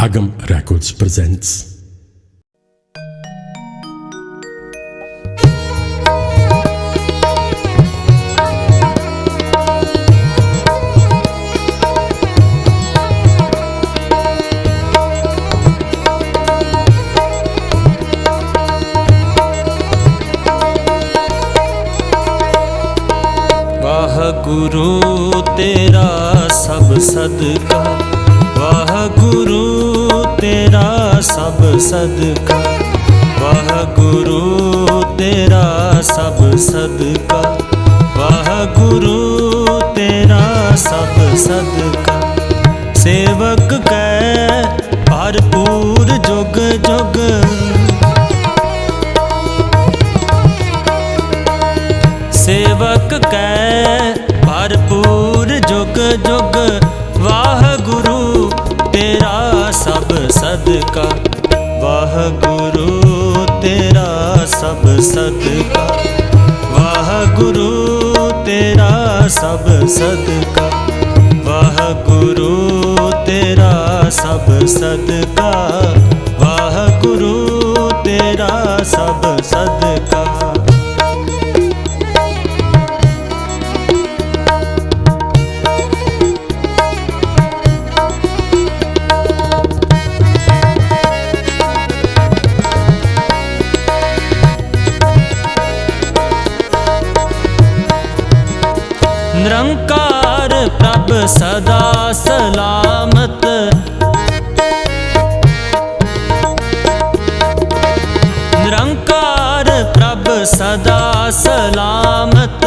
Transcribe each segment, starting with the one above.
Agam Records presents Waheguru ਤੇਰਾ ਸਭ ਸਦਕਾ ਵਾਹਿਗੁਰੂ ਤੇਰਾ ਸਭ ਸਦਕਾ। ਵਾਹਿਗੁਰੂ, ਤੇਰਾ ਸਭ ਸਦਕਾ। ਵਾਹਿਗੁਰੂ, ਤੇਰਾ ਸਭ ਸਦਕਾ। ਸੇਵਕ ਕੈ, ਭਰਪੂਰ ਜੁਗ ਜੁਗ। ਸੇਵਕ ਕੈ, ਭਰਪੂਰ ਜੁਗ ਜੁਗ। ਸਭ ਸਦਕਾ ਵਾਹਿਗੁਰੂ ਤੇਰਾ ਸਭ ਸਦਕਾ। ਵਾਹਿਗੁਰੂ ਤੇਰਾ ਸਭ ਸਦਕਾ ਵਾਹਿਗੁਰੂ ਤੇਰਾ ਸਭ ਸਦਕਾ। ਨਿਰੰਕਾਰ ਪ੍ਰਭ ਸਦਾ ਸਲਾਮਤ। ਨਿਰੰਕਾਰ ਪ੍ਰਭ ਸਦਾ ਸਲਾਮਤ।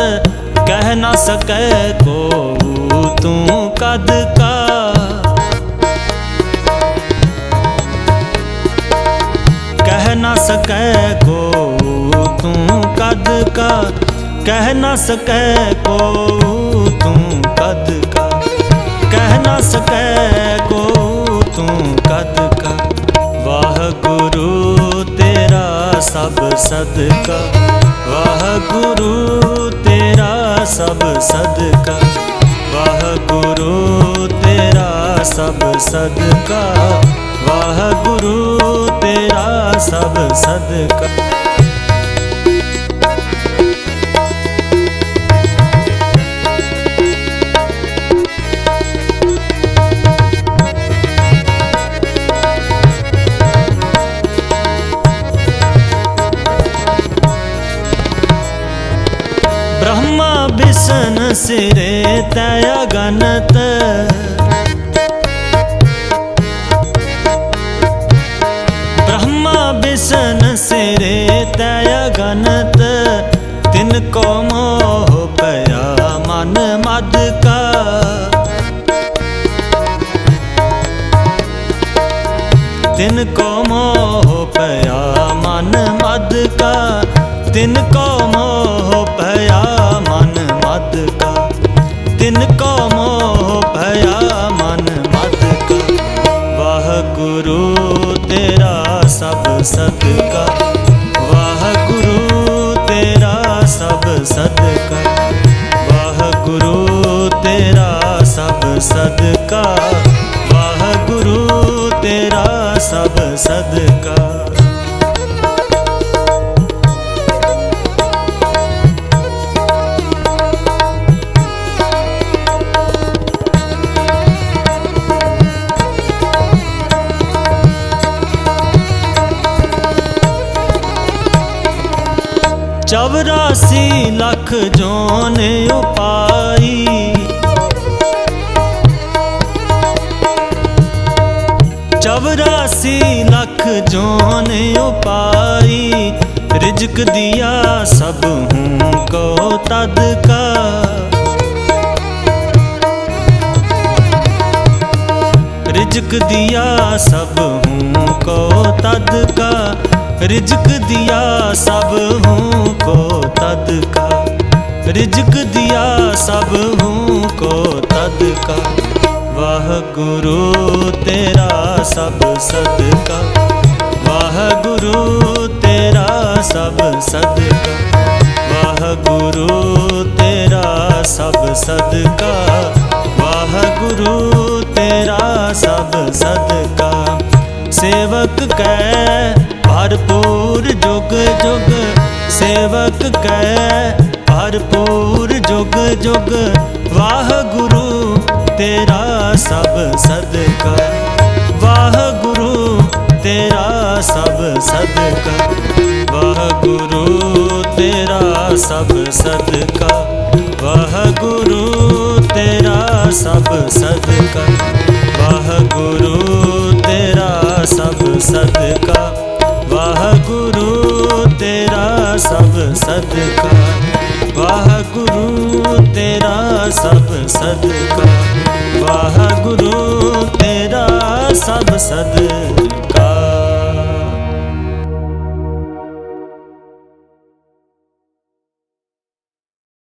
ਕਹਿ ਨਾ ਸਕੈ ਕੋ ਤੂੰ ਕਦ ਕਾ। ਕਹਿ ਨਾ ਸਕੈ ਕੋ ਤੂੰ ਕਦ ਕਾ। ਕਹਿ ਨਾ ਸਕੈ ਕੋ ਤੂੰ ਕਦ ਕਾ? ਕਹਿ ਨਾ ਸਕੈ ਕੋ ਤੂੰ ਕਦ ਕਾ? ਵਾਹਿਗੁਰੂ ਤੇਰਾ ਸਭ ਸਦਕਾ। ਵਾਹਿਗੁਰੂ ਤੇਰਾ ਸਭ ਸਦਕਾ। ਵਾਹਿਗੁਰੂ ਤੇਰਾ ਸਭ ਸਦਕਾ। ਵਾਹਿਗੁਰੂ ਤੇਰਾ ਸਭ ਸਦਕਾ। ਬ੍ਰਹਮਾ ਬਿਸਨ ਸਿਰੇ ਤੈ ਅਗਨਤ। ਬ੍ਰਹਮਾ ਬਿਸਨ ਸਿਰੇ ਤੈ ਅਗਨਤ। ਤਿਨ ਕੋ ਮੋਹ ਪਿਆ ਮਨ ਮਦ ਕਾ। ਤਿਨ ਕੋ ਮੋਹ ਪਿਆ ਮਨ ਮਦ ਕਾ। ਤਿਨ ਕੋ ਤਿਨ ਕੋ ਮੋਹ ਪਿਆ ਮਨ ਮਦ ਕਾ ਵਾਹਿਗੁਰੂ ਤੇਰਾ ਸਭ ਸਦਕਾ ਵਾਹਿਗੁਰੂ ਤੇਰਾ ਸਭ ਸਦਕਾ ਵਾਹਿਗੁਰੂ ਤੇਰਾ ਸਭ ਸਦਕਾ ਵਾਹਿਗੁਰੂ ਤੇਰਾ ਸਭ ਸਦਕਾ ਚੌਰਾਸੀ ਲੱਖ ਜੋਨ ਉਪਾਈ। ਚੌਰਾਸੀ ਲੱਖ ਜੋਨ ਉਪਾਈ। ਰਿਜਕ ਦਿਆ ਸਭ ਹੂੰ ਕੋ ਤਦ ਕਾ। ਰਿਜਕ ਦਿਆ ਸਭ रिजक दिया सब हूँ को तद का रिजक दिया सब हूँ को तद का वाह गुरु तेरा सब सदका वाह गुरु तेरा सब सदका वाह गुरु तेरा सब सदका वाह गुरु तेरा सब सदका सेवक कै ਭਰਪੂਰ ਜੁਗ ਜੁਗ ਸੇਵਕ ਕੈ, ਭਰਪੂਰ ਜੁਗ ਜੁਗ ਵਾਹਿਗੁਰੂ ਤੇਰਾ ਸਭ ਸਦਕਾ। ਵਾਹ ਗੁਰੂ ਤੇਰਾ ਸਭ ਸਦਕਾ। ਵਾਹ ਗੁਰੂ ਤੇਰਾ ਸਭ ਸਦਕਾ। ਵਾਹ ਗੁਰੂ ਤੇਰਾ ਸਭ ਸਦਕਾ। ਵਾਹਿਗੁਰੂ ਤੇਰਾ ਸਭ ਸਦਕਾ। ਸਭ ਸਦਕਾ। ਵਾਹਿਗੁਰੂ ਤੇਰਾ ਸਭ ਸਦਕਾ। ਵਾਹਿਗੁਰੂ